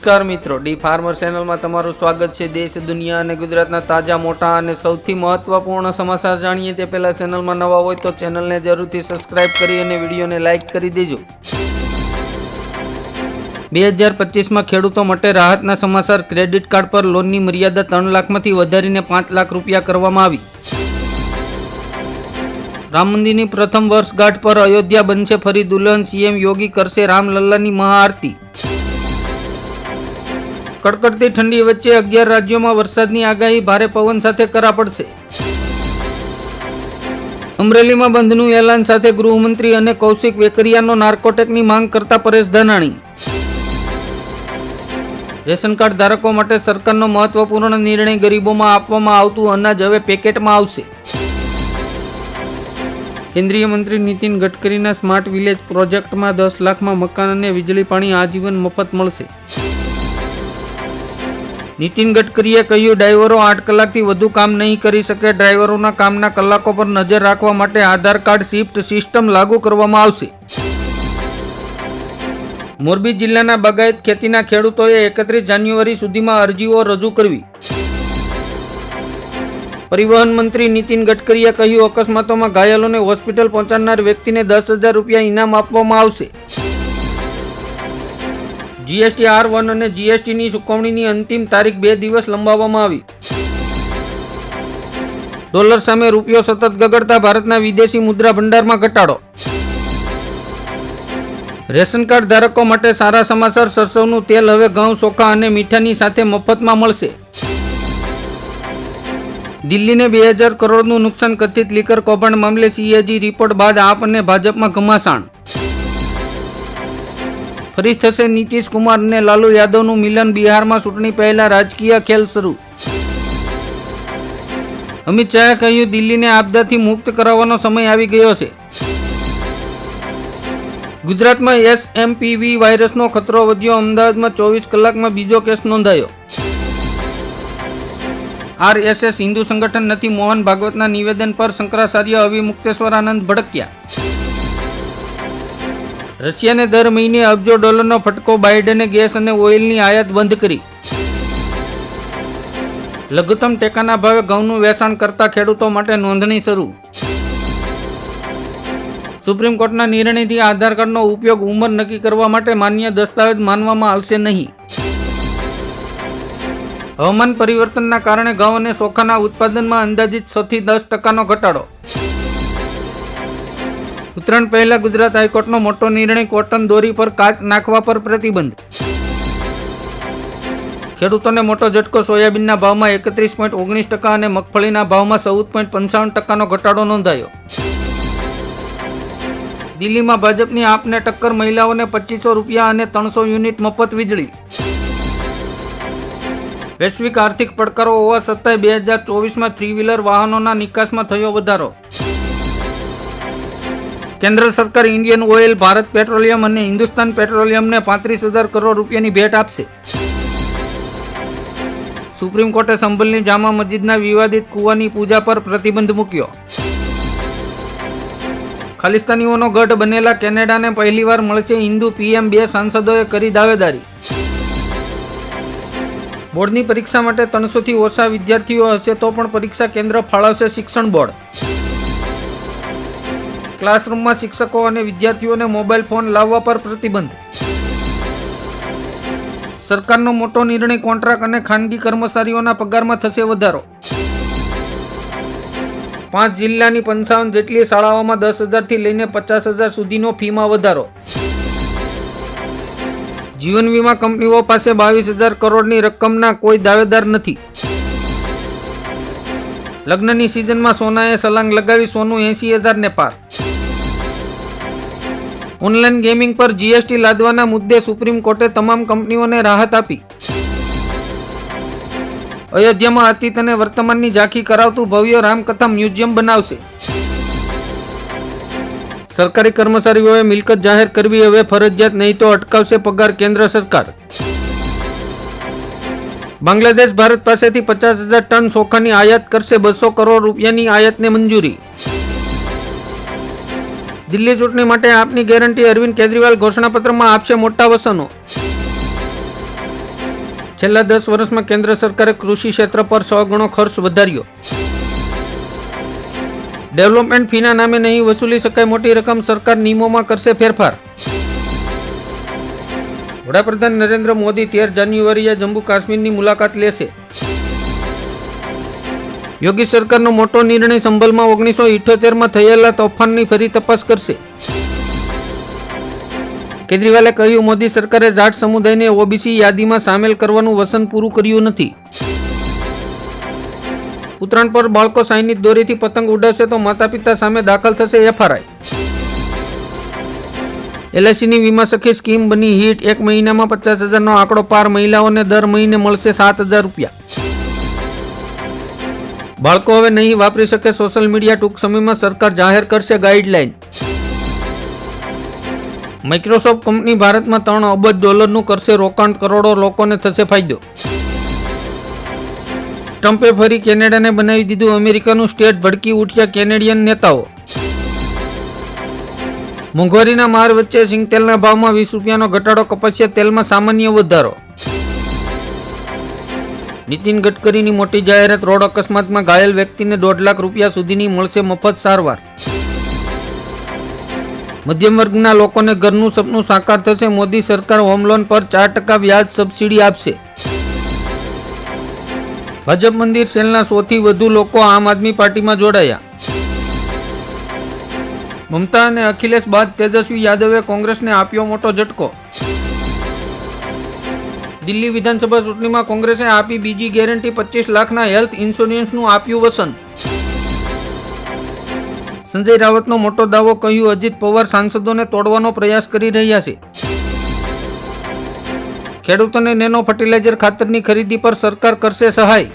નમસ્કાર મિત્રો. D farmer ચેનલમાં તમારું સ્વાગત છે. દેશ, દુનિયા અને ગુજરાતના તાજા, મોટા અને સૌથી મહત્વપૂર્ણ સમાચાર જાણીએ તે પહેલા ચેનલમાં નવા હોય તો ચેનલને જરૂરથી સબસ્ક્રાઇબ કરી અને વિડીયોને લાઇક કરી દેજો. બે હજાર પચીસમાં ખેડૂતો માટે રાહતના સમાચાર ક્રેડિટ કાર્ડ પર લોનની મર્યાદા ત્રણ લાખમાંથી વધારીને પાંચ લાખ રૂપિયા કરવામાં આવી. રામ મંદિરની પ્રથમ વર્ષગાંઠ પર અયોધ્યા બનશે ફરી દુલ્હન સીએમ યોગી કરશે રામલલ્લાની મહાઆરતી. કડકડતી ઠંડી વચ્ચે અગિયાર રાજ્યોમાં વરસાદની આગાહી ભારે પવન સાથે કરા પડશે. અમરેલીમાં બંધનું એલાન સાથે ગૃહમંત્રી અને કૌશિક વેકરિયાનો નાર્કોટેકની માંગ કરતા પરેશ ધાનાણી. રેશન કાર્ડ ધારકો માટે સરકારનો મહત્વપૂર્ણ નિર્ણય ગરીબોમાં આપવામાં આવતું અનાજ હવે પેકેટમાં આવશે. કેન્દ્રીય મંત્રી નીતિન ગડકરીના સ્માર્ટ વિલેજ પ્રોજેક્ટમાં દસ લાખમાં મકાન અને વીજળી પાણી આજીવન મફત મળશે. નીતિન ગડકરીએ કહ્યું, ડ્રાઈવરો આઠ કલાકથી વધુ કામ નહીં કરી શકે. ડ્રાઈવરોના કામના કલાકો પર નજર રાખવા માટે આધાર કાર્ડ શિફ્ટ સિસ્ટમ લાગુ કરવામાં આવશે. મોરબી જિલ્લાના બાગાયત ખેતીના ખેડૂતોએ એકત્રીસ જાન્યુઆરી સુધીમાં અરજીઓ રજૂ કરવી. પરિવહન મંત્રી નીતિન ગડકરીએ કહ્યું, અકસ્માતોમાં ઘાયલોને હોસ્પિટલ પહોંચાડનાર વ્યક્તિને દસ હજાર રૂપિયા ઇનામ આપવામાં આવશે. જીએસટી આર વન અને જીએસટીની ચૂકવણીની અંતિમ તારીખ બે દિવસ લંબાવવામાં આવી. ડોલર સામે રૂપિયો સતત ગગડતા ભારતના વિદેશી મુદ્રા ભંડારમાં ઘટાડો. રેશન કાર્ડ ધારકો માટે સારા સમાચાર, સરસવનું તેલ હવે ઘઉં, ચોખા અને મીઠાની સાથે મફતમાં મળશે. દિલ્હીને બે હજાર કરોડનું નુકસાન કથિત લીકર કૌભાંડ મામલે સીએજી રિપોર્ટ બાદ આપ અને ભાજપમાં ઘમાસાણ ફરી થશે નીતિશ કુમાર અને લાલુ યાદવનું મિલન બિહારમાં ચૂંટણી પહેલા રાજકીય ખેલ શરૂ. અમિત શાહે કહ્યું, દિલ્હીને આપદાથી મુક્ત કરાવવાનો સમય આવી ગયો છે. ગુજરાતમાં એસએમપીવી વાયરસનો ખતરો વધ્યો. અમદાવાદમાં ચોવીસ કલાકમાં બીજો કેસ નોંધાયો. આરએસએસ હિન્દુ સંગઠન નથી. મોહન ભાગવતના નિવેદન પર શંકરાચાર્ય અવિમુક્તેશ્વર આનંદ ભડક્યા. રશિયાને દર મહિને અબજો ડોલરનો ફટકો બાઇડને ગેસ અને ઓઇલની આયાત બંધ કરી. લઘુત્તમ ટેકાના ભાવે ઘઉંનું વેચાણ કરતા ખેડૂતો માટે નોંધણી શરૂ. સુપ્રીમ કોર્ટના નિર્ણયથી આધાર કાર્ડનો ઉપયોગ ઉંમર નક્કી કરવા માટે માન્ય દસ્તાવેજ માનવામાં આવશે નહીં. હવામાન પરિવર્તનના કારણે ઘઉં અને ચોખાના ઉત્પાદનમાં અંદાજિત છથી દસ ટકાનો ઘટાડો. ઉત્તરાયણ પહેલા ગુજરાત હાઈકોર્ટનો મોટો નિર્ણય કોટન દોરી પર કાચ નાખવા પર પ્રતિબંધ. ખેડૂતોને મોટો ઝટકો સોયાબીનના ભાવમાં એકત્રીસ પોઈન્ટ ઓગણીસ ટકા અને મગફળીના ભાવમાં ચૌદ પોઈન્ટ પંચાવન ટકાનો ઘટાડો નોંધાયો. દિલ્હીમાં ભાજપની આપને ટક્કર મહિલાઓને પચીસો રૂપિયા અને ત્રણસો યુનિટ મફત વીજળી. વૈશ્વિક આર્થિક પડકારો હોવા છતાંય બે હજાર ચોવીસમાં થ્રી વ્હીલર વાહનોના નિકાસમાં થયો વધારો. કેન્દ્ર સરકાર ઇન્ડિયન ઓઇલ, ભારત પેટ્રોલિયમ અને હિન્દુસ્તાન પેટ્રોલિયમને પાંત્રીસ હજાર કરોડ રૂપિયાની ભેટ આપશે. સુપ્રીમ કોર્ટે સંભલની જામા મસ્જિદના વિવાદિત કુવાની પૂજા પર પ્રતિબંધ મૂક્યો. ખાલિસ્તાનીઓનો ગઢ બનેલા કેનેડાને પહેલીવાર મળશે હિન્દુ પીએમ બે સાંસદોએ કરી દાવેદારી. બોર્ડની પરીક્ષા માટે ત્રણસોથી ઓછા વિદ્યાર્થીઓ હશે તો પણ પરીક્ષા કેન્દ્ર ફાળવશે શિક્ષણ બોર્ડ. ક્લાસરૂમમાં શિક્ષકો અને વિદ્યાર્થીઓને મોબાઈલ ફોન લાવવા પર પ્રતિબંધ. સરકારનો મોટો નિર્ણય કોન્ટ્રાક્ટ અને ખાનગી કર્મચારીઓના પગારમાં થશે વધારો. પાંચ જિલ્લાની પંચાવન જેટલી શાળાઓમાં દસ હજારથી લઈને પચાસ હજાર સુધીનો ફીમાં વધારો. જીવન વીમા કંપનીઓ પાસે બાવીસ હજાર કરોડની રકમના કોઈ દાવેદાર નથી. લગ્નની સિઝનમાં સોનાએ સલાંગ લગાવી સોનું એસી હજારને પાર. ઓનલાઈન ગેમિંગ પર જીએસટી લાદવાના મુદ્દે સુપ્રીમ કોર્ટે તમામ કંપનીઓને રાહત આપી. અયોધ્યામાં અતીત અને વર્તમાનની ઝાંખી કરાવતું ભવ્ય રામકથા મ્યુઝિયમ બનાવશે. સરકારી કર્મચારીઓએ મિલકત જાહેર કરવી હવે ફરજિયાત, નહીં તો અટકાવશે પગાર કેન્દ્ર સરકાર. બાંગ્લાદેશ ભારત પાસેથી પચાસ હજાર ટન ચોખાની આયાત કરશે, બસો કરોડ રૂપિયાની આયાતને મંજૂરી. દિલ્હી ચૂંટણી માટે આપની ગેરંટી અરવિંદ કેજરીવાલ ઘોષણાપત્રમાં આપશે મોટા વસનો. છેલ્લા દસ વર્ષમાં કેન્દ્ર સરકારે કૃષિ ક્ષેત્ર પર સો ગણો ખર્ચ વધાર્યો. ડેવલપમેન્ટ ફીના નામે નહીં વસૂલી શકાય મોટી રકમ સરકાર નિયમોમાં કરશે ફેરફાર. વડાપ્રધાન નરેન્દ્ર મોદી તેર જાન્યુઆરીએ જમ્મુ કાશ્મીરની મુલાકાત લેશે. યોગી સરકારનો મોટો નિર્ણય સંભલમાં ઓગણીસો ઇઠ્યોતેરમાં થયેલા તોફાનની ફરી તપાસ કરશે. કેજરીવાલે કહ્યું, મોદી સરકારે જાટ સમુદાયને ઓબીસી યાદીમાં સામેલ કરવાનું વસન પૂરું કર્યું નથી. ઉત્તરાયણ પર બાળકો સાઈનીત દોરીથી પતંગ ઉડાવશે તો માતા પિતા સામે દાખલ થશે એફઆરઆઈ. એલઆઈસીની વીમા સખી સ્કીમ બની, હિટ એક મહિનામાં પચાસ હજારનો આંકડો પાર, મહિલાઓને દર મહિને મળશે સાત હજાર રૂપિયા. બાળકો હવે નહીં વાપરી શકે સોશિયલ મીડિયા ટૂંક સમયમાં સરકાર જાહેર કરશે ગાઈડલાઈન. માઇક્રોસોફ્ટ કંપની ભારતમાં ત્રણ અબજ ડોલરનું કરશે રોકાણ, કરોડો લોકોને થશે ફાયદો. ટ્રમ્પે ફરી કેનેડાને બનાવી દીધું અમેરિકાનું સ્ટેટ, ભડકી ઉઠ્યા કેનેડિયન નેતાઓ. મોંઘવારીના માર વચ્ચે સિંગતેલના ભાવમાં વીસ રૂપિયાનો ઘટાડો કપાસિયા તેલમાં સામાન્ય વધારો. નીતિન ગડકરીની મોટી જાહેરાત રોડ અકસ્માતમાં ઘાયલ વ્યક્તિને દોઢ લાખ રૂપિયા સુધીની મળશે મફત સારવાર. મધ્યમ વર્ગના લોકોને ઘરનું સપનું સાકાર થશે, મોદી સરકાર હોમ લોન પર ચાર ટકા વ્યાજ સબસિડી આપશે. ભાજપ મંદિર સેલના સૌથી વધુ લોકો આમ આદમી પાર્ટીમાં જોડાયા. મમતા અને અખિલેશ બાદ તેજસ્વી યાદવે કોંગ્રેસને આપ્યો મોટો ઝટકો. દિલ્હી વિધાનસભા ચૂંટણીમાં કોંગ્રેસે આપી બીજી ગેરંટી પચીસ લાખના હેલ્થ ઇન્સ્યોરન્સનું આપ્યું વસન. સંજય રાવતનો મોટો દાવો કહ્યું, અજીત પવાર સાંસદોને તોડવાનો પ્રયાસ કરી રહ્યા છે. ખેડૂતોને નેનો ફર્ટિલાઇઝર ખાતરની ખરીદી પર સરકાર કરશે સહાય.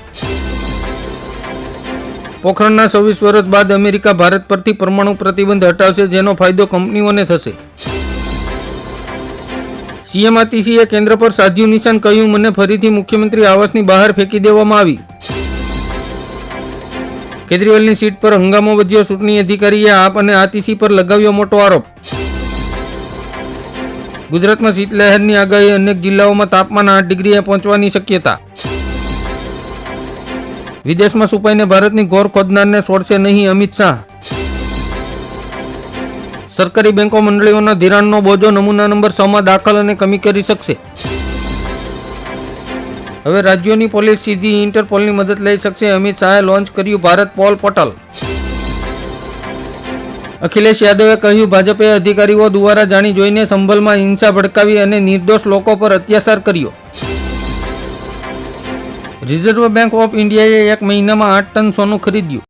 પોખરણના છવ્વીસ વર્ષ બાદ અમેરિકા, ભારત પરથી પરમાણુ પ્રતિબંધ હટાવશે, જેનો ફાયદો કંપનીઓને થશે. સીએમ આતિશીએ કેન્દ્ર પર સાધ્યું નિશાન કહ્યું, મને ફરીથી મુખ્યમંત્રી આવાસની બહાર ફેંકી દેવામાં આવી. કેજરીવાલની સીટ પર હંગામો વધ્યો, ચૂંટણી અધિકારીએ આપ અને આતિશી પર લગાવ્યો મોટો આરોપ. ગુજરાતમાં શીતલહેરની આગાહી અનેક જિલ્લાઓમાં તાપમાન આઠ ડિગ્રીએ પહોંચવાની શક્યતા. વિદેશમાં સુપાઈને ભારતની ઘોર ખોદનારને છોડશે નહીં અમિત શાહ. સરકારી બેંકો મંડળીઓના ધિરાણનો બોજો નમૂના નંબર છ માં દાખલ અને કમી કરી શકશે. હવે રાજ્યોની પોલીસ સીધી ઇન્ટરપોલની મદદ લઈ શકશે. અમિત શાહે લોન્ચ કર્યું ભારત પોલ પોર્ટલ. અખિલેશ યાદવે કહ્યું, ભાજપે અધિકારીઓ દ્વારા જાણી જોઈને સંભલમાં હિંસા ભડકાવી અને નિર્દોષ લોકો પર અત્યાચાર કર્યો. રિઝર્વ બેંક ઓફ ઇન્ડિયાએ એક મહિનામાં આઠ ટન સોનું ખરીદ્યું.